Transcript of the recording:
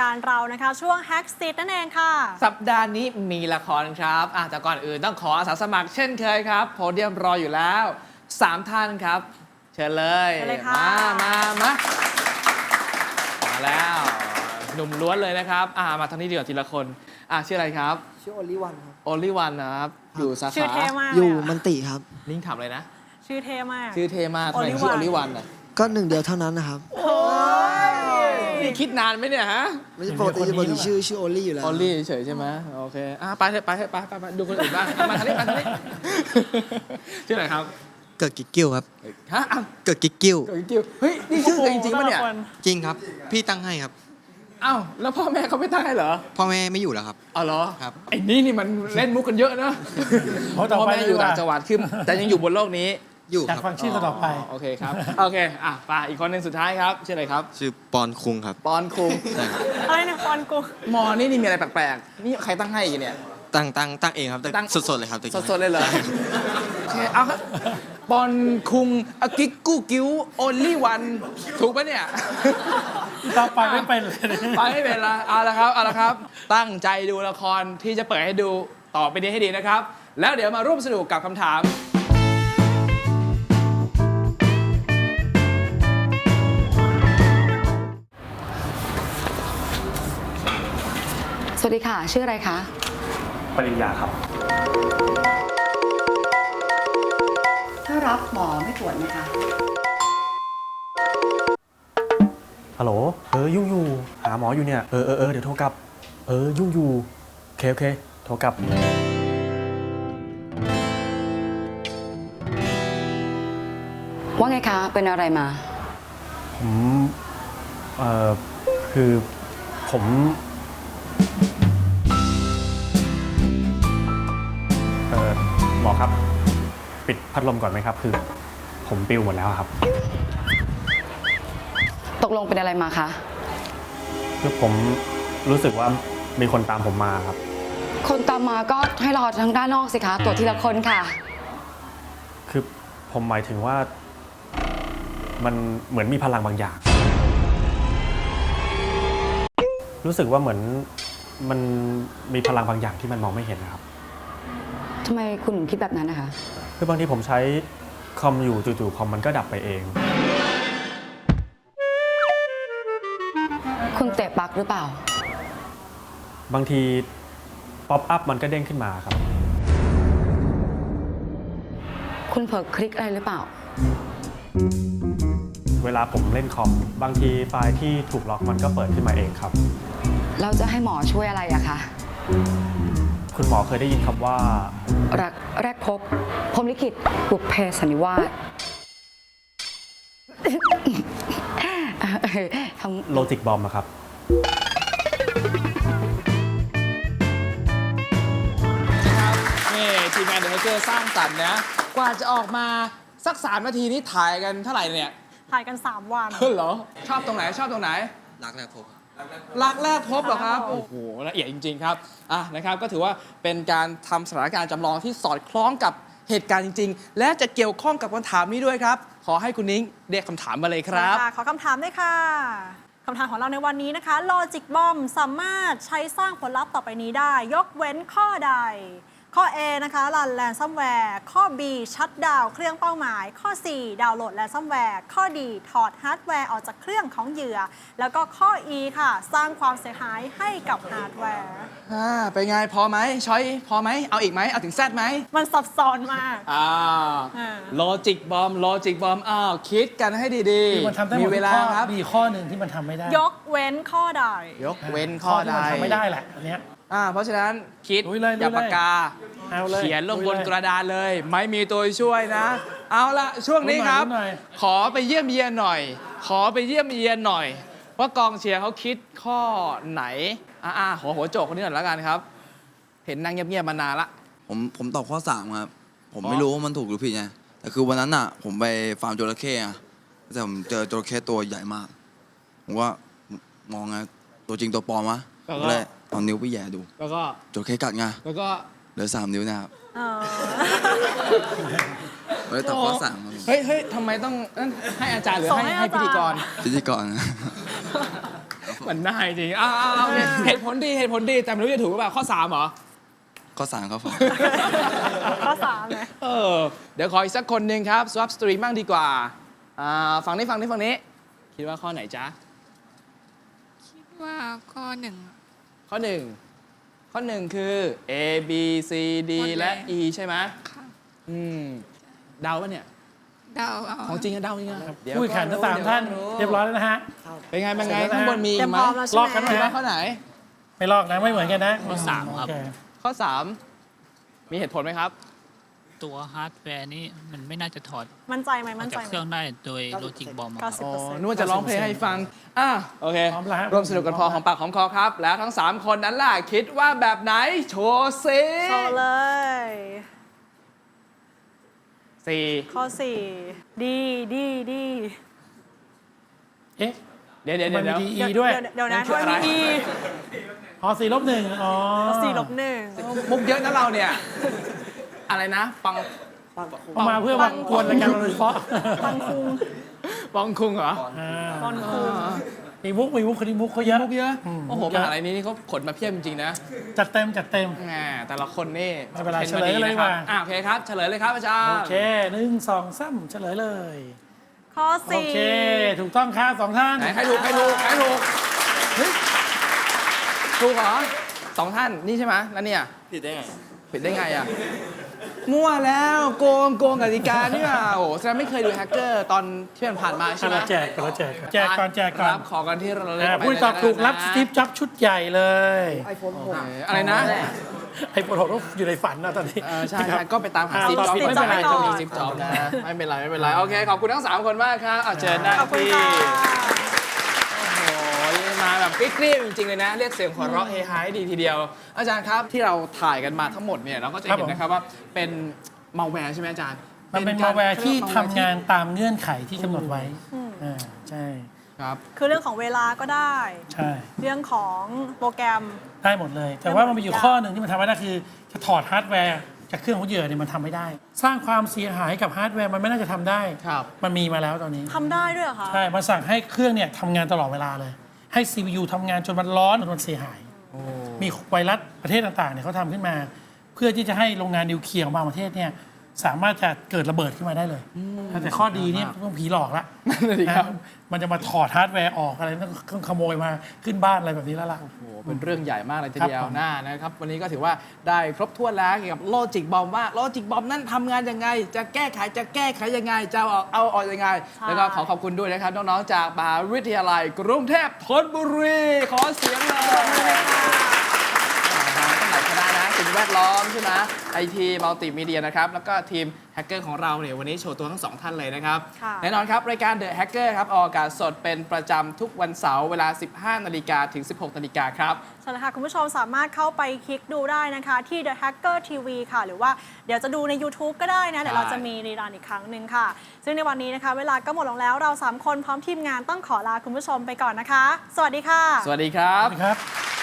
การเรานะคะ ช่วง Hack s e a t นั่นเองค่ะ สัปดาห์นี้มีละครครับอะแต่ก่อนอื่นต้องขออาสาสมัครเช่นเคยครับ โพเดียมรออยู่แล้ว 3 ท่านครับ เชิญเลยเชิญเลยค่ะ มามามามาแล้วหนุ่มล้วนเลยนะครับอ่ามาทางนี้ดีกว่าทีละคนอะชื่ออะไรครับชื่อโอลิวันครับ โอลิวันนะครับอยู่สาชื่อขาเท่มากอเลยู่ยอะมันติครับ นิ่งถามเลยนะ ชื่อเท่มาก ชื่อเทมากทำไมถึงชื่อโอ Olivan ลิวันอะ ก็หนึ่งเดียวเท่านั้นนะครับ นี่คิดนานไหมเนี่ยฮะไม่ใช่ปกติปกติชื่อชื่อโอลี่อยู่แล้วโอลี่เฉยๆใช่ไหมโอเคอะไปเถอะไปเถอะไปไปไปดูคนอื่นบ้างมาทางนี้มาทางนี้ชื่ออะไรครับเกิดกิ๊กกิ้วครับ ฮะอ้าวเกิดกิ๊กกิ้วเกิดกิ้วเฮ้ยนี่ชื่อตัวเองจริงปะเนี่ยโอ้โหแต่ละคจริงครับ พี่ตั้งให้ครับอ้าวแล้วพ่อแม่เขาไม่ตั้งให้เหรอพ่อแม่ไม่อยู่แล้วครับ อ๋อเหรอครับ ไอ้นี่นี่มันเล่นมุกกันเยอะนะเอาต่อพ่อไปแม่อยู่ดีกว่าต่างจังหวัดคือแต่ยังอยู่บนโลกนี้ อยู่อยากครับฟังชื่อต่อไปโอเคครับ โอเค อะไปอีกคนหนึ่งสุดท้ายครับ ชื่ออะไรครับ ชื่อปอนคุงครับ ปอนคุงใช่ครับอะไรเนี่ยปอนกูมอนี่นี่มีอะไรแปลกๆ นี่ใครตั้งให้อีกเนี่ย ตั้งตั้งตั้งเองครับ ตั้งสดๆเลยครับตะกี้สดๆเลยเหรอโอเค เอาครับปอนคุงอากิกกู้กิ้วโอลี่วัน ถูกปะเนี่ยต่อไปไม่เป็นเลยไปไม่เป็นละเอาละครับ เอาละครับ ตั้งใจดูละครที่จะเปิดให้ดูต่อไปนี้ให้ดีนะครับ แล้วเดี๋ยวมาร่วมสนุกกับคำถาม วัสดีค่ะ ชื่ออะไรคะ ปริญญาครับ ถ้ารับหมอไม่ตรวจไหมคะ ฮัลโหล เออ ยุ่งอยู่ หาหมออยู่เนี่ย เออเออเออเดี๋ยวโทรกลับ เออ ยุ่งอยู่ โอเค โอเค โทรกลับ ว่าไงคะ เป็นอะไรมา ผม เอ่อคือผม มอครับ ปิดพัดลมก่อนไหมครับ คือ ผมปิวหมดแล้วครับ ตกลงเป็นอะไรมาคะ คือผมรู้สึกว่ามีคนตามผมมาครับ คนตามมาก็ให้รอทางด้านนอกสิคะตรวจทีละคนค่ะ คือผมหมายถึงว่า มันเหมือนมีพลังบางอย่าง รู้สึกว่าเหมือนมันมีพลังบางอย่างที่มันมองไม่เห็นนะครับ ทำไมคุณถึงคิดแบบนั้นนะคะ คือบางทีผมใช้คอมอยู่จู่ๆคอมมันก็ดับไปเอง คุณเตะปลักหรือเปล่า บางทีป๊อปอัพมันก็เด้งขึ้นมาครับ คุณเผลอคลิกอะไรหรือเปล่า เวลาผมเล่นคอม บางทีไฟล์ที่ถูกล็อกมันก็เปิดขึ้นมาเองครับ เราจะให้หมอช่วยอะไรอะคะ คุณหมอเคยได้ยินคำว่า รักแรกพบพรหมลิขิตบุพเพสันนิวาสทำโลจิกบอมครับครับนี่ทีมงานเดอะเมเกอร์สร้างสรรค์นะ กว่าจะออกมาสักสามนาทีนี้ถ่ายกันเท่าไหร่เนี่ย ถ่ายกัน 3 วัน เหรอ ชอบตรงไหนชอบตรงไหน รักแรกพบ รักแรกพบเหรอครับ โอ้โหละเอียดจริง ๆ ครับอะนะครับก็ถือว่าเป็นการทำสถานการณ์จำลองที่สอดคล้องกับเหตุการณ์จริง ๆ และจะเกี่ยวข้องกับคำถามนี้ด้วยครับ ขอให้คุณนิ้งเรียกคำถามมาเลยครับค่ะขอคำถามด้วยค่ะคำถามของเราในวันนี้นะคะ Logic Bomb สามารถใช้สร้างผลลัพธ์ต่อไปนี้ได้ ยกเว้นข้อใด ข้อ A นะคะรันแลนซัมแวร์ข้อ B ชัดดาวน์เครื่องเป้าหมาย ข้อ C ดาวน์โหลดแลนซัมแวร์ข้อ D ถอดฮาร์ดแวร์ออกจากเครื่องของเหยื่อ แล้วก็ข้อ E ค่ะ สร้างความเสียหายให้กับฮาร์ดแวร์ อ่าเป็นไงพอไหมช้อยพอไหมเอาอีกไหมเอาถึงแซดไหมมันซับซ้อนมาก อ่าอ่าโลจิกบอมโลจิกบอมอ้าวคิดกันให้ดีคือมันทำได้หมีมดเวทุกลาข้อครับมีข้อหนึ่งที่มันทำไม่ได้ยกเว้นข้อใด ยกเว้นข้อที่ใดมันทำไม่ได้แหละอันเนี้ย อ่าเพราะฉะนั้นคิดลุยเลยอย่าลุยเลยปากกา เอาเลยเขียนลงบนลุยเลยกระดานเลย ไม่มีตัวช่วยนะ เอาละช่วงนี้ครับลุยหน่อยขอไปเยี่ยมเยียนหน่อย ขอไปเยี่ยมเยียนหน่อย ว่ากองเชียร์เขาคิดข้อไหนอ่าหัวหัวโจกคนนี้หน่อยแล้วกันครับ เห็นนั่งเงียบๆมานานละ ผมผมตอบข้อสามครับ ผมอ๋อไม่รู้ว่ามันถูกหรือผิดไงแต่คือวันนั้นอะ ผมไปฟาร์มจระเข้อะแต่ผมเจอจระเข้ตัวใหญ่มากผมว่ามองไงตัวจริงตัวปลอมวะผมก็เลยเอานิ้วไปแหย่ดู แล้วก็จระเข้กัดไงแล้วก็ เหลือสามนิ้วนะครับเออผมเลยตอบข้อสามครับเฮ้ยเฮ้ยทำไมต้องนั่นให้อาจารย์หรือส่งให้ให้ให้อาจารย์ พิธีกร พิธีกรมันน่าจริงอ้าวอ้าวอ้าวเหตุผลดีเหตุผลดีแต่ไม่รู้จะถูกหรือเปล่าข้อ3เหรอ ข้อสามครับผม ข้อสามเลยเออ เดี๋ยวขออีกสักคนหนึ่งครับ swap stream บ้างดีกว่า อ่า ฝั่งนี้ฝั่งนี้ฝั่งนี้ คิดว่าข้อไหนจ๊ะ คิดว่าข้อหนึ่งข้อหนึ่ง ข้อหนึ่งคือ A B C D หมดเลยและ E ใช่ไหมค่ะอืมเดาปะเนี่ย เดาเอาของจริงอะเดาจริงอะเดี๋ยวผู้แข่งทั้งสามดี๋วท่านรู้เรียบร้อยแล้วนะฮะ เป็นไง เป็นไงเสร็จแล้วนะข้างบนมีเตรียมไหมพร้อมแล้วใช่ลอกกันไหมไหมคิดว่าข้อไหน ไม่ลอกนะไม่เหมือนกันนะข้อสามครับ โอเข้อ 3 มีเหตุผลไหมครับ ตัวฮาร์ดแวร์นี่มันไม่น่าจะถอดมั่นใจไหมออมั่กนใจจากไหเคม รื่องได้โดยโลจิกบอมเก้าสิบอ๋อเปอร์เซ็นต์นึกว่าจะร้องเพลงให้ฟัง อะ โอเค พร้อมแล้วฮะร่วมสนุกกันพอของปากของคอครับ แล้วทั้ง 3 คนนั้นล่ะ คิดว่าแบบไหน โชว์สิโชว์เลย สี่ ข้อสี่ดีดีดีเอ๊ะเดี๋ยวเดี๋ยวมันเดี๋ยวมีเดี๋ยวดีด้วยเดี๋ยวเดี๋ยวนะนั่นคือด้วยอะไรมีดีอ๋อสี่ลบหนึ่งอ๋อสี่ลบหนึ่งมุกเยอะนะเราเนี่ย อะไรนะ ปังเอามาเพื่อมากวนรายการเราโดยเฉพาะปังคุงปองคุงเหรออ่าปอนคุงมีมุกมีมุกคนนี้มุกเขาเยอะมุกเยอะอืม โอ้โหมุกเยมอะหาลัยนี้นี่เขาขนมาเพียบจริงๆนะจัดเต็มจัดเต็ม แหมแต่ละคนนี่ไม่เป็นไรทรนเฉลยเลยมาดีนะครับดีกว่า อะโอเคครับเฉลยเลยครับอาจารย์ โอเคหนึ่งสองสามเฉลยเลย ข้อโอสี่เค ถูกต้องครับสองท่าน ไหนใครถูกใครถูกใครถูกเฮ้ยถูกเหรอสองท่านนี่ใช่ไหมแล้วเนี่ยผิดได้ไงผิดได้ไงอะ มั่วแล้วโกงโกงกติกานี่ว่าโอ้โหแสดงไม่เคยดูแฮกเกอร์ตอนที่มันผ่านมาใช่ไหมเราแจกก่อนเราแจกก่อนแจกก่อนแจกก่อนรับขอกันที่เราเลยอ่าผู้ที่ตอบถูกรับสตีฟจ็อบชุดใหญ่เลยไอโฟนหกอะไรนะ ไอ้ปวดหัวก็อยู่ในฝันนะตอนนี้ เออใช่ใช่ก็ไปตามหาอ่าซิปตอบจ็อบผิดไม่เป็นไรไม่เป็นไรก็มีซิปจ็อบนะ ไม่เป็นไร ไม่เป็นไร โอเค ขอบคุณทั้งสามคนมากครับเอาเชิญได้ขอบคุณที่ ค่ะโอ้โหมา แบบกริ๊บๆจริงๆเลยนะ เรียกเสียงหัวเราะเฮฮาให้ดีทีเดียว อาจารย์ครับที่เราถ่ายกันมาทั้งหมดเนี่ยเราก็จะครับเห็นผม นะครับว่าเป็นมาแวร์ใช่ไหมอาจารย์มันเป็นกมาแวร์ที่เรียกทำงานตามเงื่อนไขที่กำหนดไว้อ่าใช่ครับคือเรื่องของเวลาก็ได้ ใช่ เรื่องของโปรแกรม ได้หมดเลย แต่ว่ามันมีอยู่ข้อหนึ่งที่มันทำไม่ได้คือจะถอดฮาร์ดแวร์จากเครื่องของเหยื่อเนี่ยมันทำไม่ได้ สร้างความเสียหายกับฮาร์ดแวร์มันไม่น่าจะทำได้ ครับ มันมีมาแล้วตอนนี้ ทำได้ด้วยเหรอคะ ใช่ มันสั่งให้เครื่องเนี่ยทำงานตลอดเวลาเลย ให้ CPU ทำงานจนมันร้อนจนมันเสียหาย มีไวรัสประเทศต่างๆเนี่ยเขาทำขึ้นมา เพื่อที่จะให้โรงงานนิวเคลียร์ของบางประเทศเนี่ย สามารถจะเกิดระเบิดขึ้นมาได้เลย แต่ข้อดีเนี่ยต้องผีหลอกละนั่นน่ะสิครับนะมันจะมาถอดฮาร์ดแวร์ออกอะไรต้องขโมยมาขึ้นบ้านอะไรแบบนี้แล้วล่ะ โอ้โห เป็นเรื่องใหญ่มากเลยทีเดียครับผมวหน้านะครับ วันนี้ก็ถือว่าได้ครบถ้วนแล้วเกี่ยวกับโลจิกบอมว่าโลจิกบอมนั้นทำงานยังไง จะแก้ไขจะแก้ไขยังไง จะเอาออกเอาออกยังไงใช่แล้วก็ขอขอบคุณด้วยนะครับน้องๆจากมหาวิทยาลัยกรุงเทพธนบุรี ขอเสียงเลยตั้งหลายค ณะนะสิ่งแวดล้อมใช่ไหมไอทีมัลติมีเดียนะครับ แล้วก็ทีมแฮกเกอร์ของเราเนี่ยวันนี้โชว์ตัวทั้งสองท่านเลยนะครับ ค่ะ แน่นอนครับ รายการ The Hacker ครับ ออกอากาศสดเป็นประจำทุกวันเสาร์เวลา 15 นาฬิกาถึง 16 นาฬิกาครับ ใช่แล้วค่ะ คุณผู้ชมสามารถเข้าไปคลิกดูได้นะคะ ที่ The Hacker TV ค่ะ หรือว่าเดี๋ยวจะดูใน YouTube ก็ได้นะ เดี๋ยวเราจะมีรีรันอีกครั้งหนึ่งค่ะ ซึ่งในวันนี้นะคะ เวลาก็หมดลงแล้วเรา 3 คนพร้อมทีมงานต้องขอลาคุณผู้ชมไปก่อนนะคะ สวัสดีค่ะ สวัสดีครับ ครับ